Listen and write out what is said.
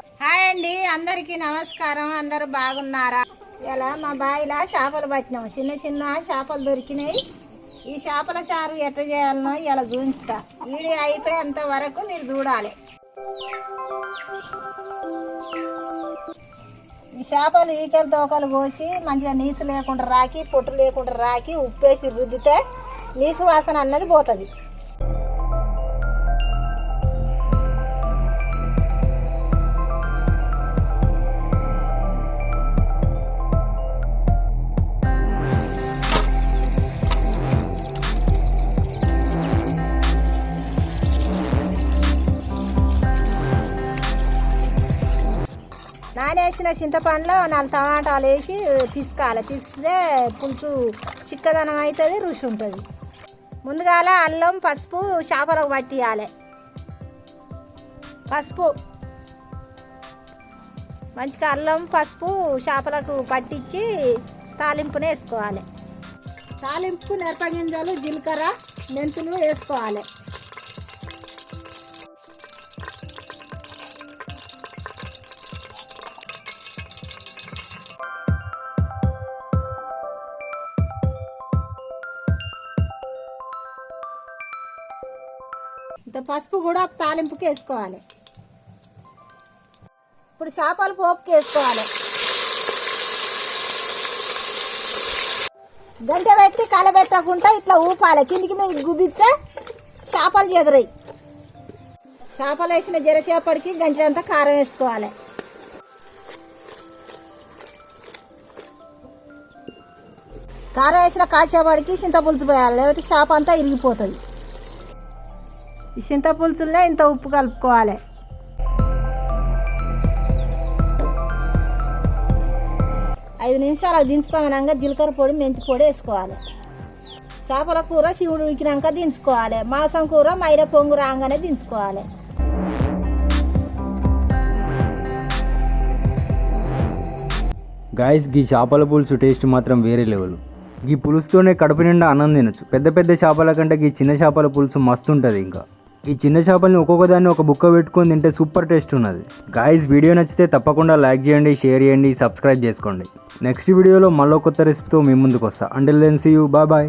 Hi అండి అందరికీ నమస్కారం. అందరు బాగున్నారా? ఇలా మా బాయిలా చేపలు పట్టినాం. చిన్న చిన్న చేపలు దొరికినాయి. ఈ చేపల చారు ఎట్ట చేయాలనో ఇలా చూపిస్తా. వీడియో అయిపోయేంత వరకు మీరు చూడాలి. ఈ చేపలు ఈకలు తోకలు పోసి మంచిగా నీసు లేకుండా రాకి పొట్టు లేకుండా రాకి ఉప్పేసి రుద్దితే నీసు వాసన అన్నది పోతుంది. నానేసిన చింతపండులో నాలుగు టమాటాలు వేసి తీసుకోవాలి. తీస్తే పులుసు చిక్కదనం అవుతుంది రుచి ఉంటుంది. ముందుగాల అల్లం పసుపు చేపలకు పట్టియాలి. పసుపు. మంచిగా అల్లం పసుపు చేపలకు పట్టించి తాలింపుని వేసుకోవాలి. తాలింపు మిరపగింజలు జీలకర్ర మెంతులు వేసుకోవాలి. ఇంత పసుపు కూడా తాలింపుకి వేసుకోవాలి. ఇప్పుడు చేపలు పోపుకి వేసుకోవాలి. గంట పెట్టి కలబెట్టకుండా ఇట్లా ఊపాలి. కిందికి మీద గుబిస్తే చేపలు చెదరాయి. చేపలు వేసిన జరసేపటికి గంటలంతా కారం వేసుకోవాలి. కారం వేసిన కాసేపటికి చింతపులుసు పోయాలి. లేకపోతే చేప అంతా ఇరిగిపోతుంది. ఈ చింతపులుసులనే ఇంత ఉప్పు కలుపుకోవాలి ఐదు నిమిషాలు దించుతామనగా జీలకర్ర పొడి మెంతి పొడి వేసుకోవాలి చేపల కూర శివుడు ఉడికినాక దించుకోవాలి మాంసం కూర మైర పొంగు రాగానే దించుకోవాలి గాయస్ గీ చేపల పులుసు టేస్ట్ మాత్రం వేరే లెవెల్ గీ పులుసుతోనే కడుపు నిండా అన్నం తినొచ్చు. పెద్ద పెద్ద చేపల కంటే గీ చిన్న చేపల పులుసు మస్తు ఉంటుంది ఇంకా. ఈ చిన్న చేపల్ని ఒక్కొక్క దాన్ని ఒక బుక్క పెట్టుకొని తింటే సూపర్ టేస్ట్ ఉన్నది. గాయస్ వీడియో నచ్చితే తప్పకుండా లైక్ చేయండి షేర్ చేయండి సబ్స్క్రైబ్ చేసుకోండి. నెక్స్ట్ వీడియోలో మళ్ళీ కొత్త రెసిపీతో మీ ముందుకు వస్తా until then see you bye bye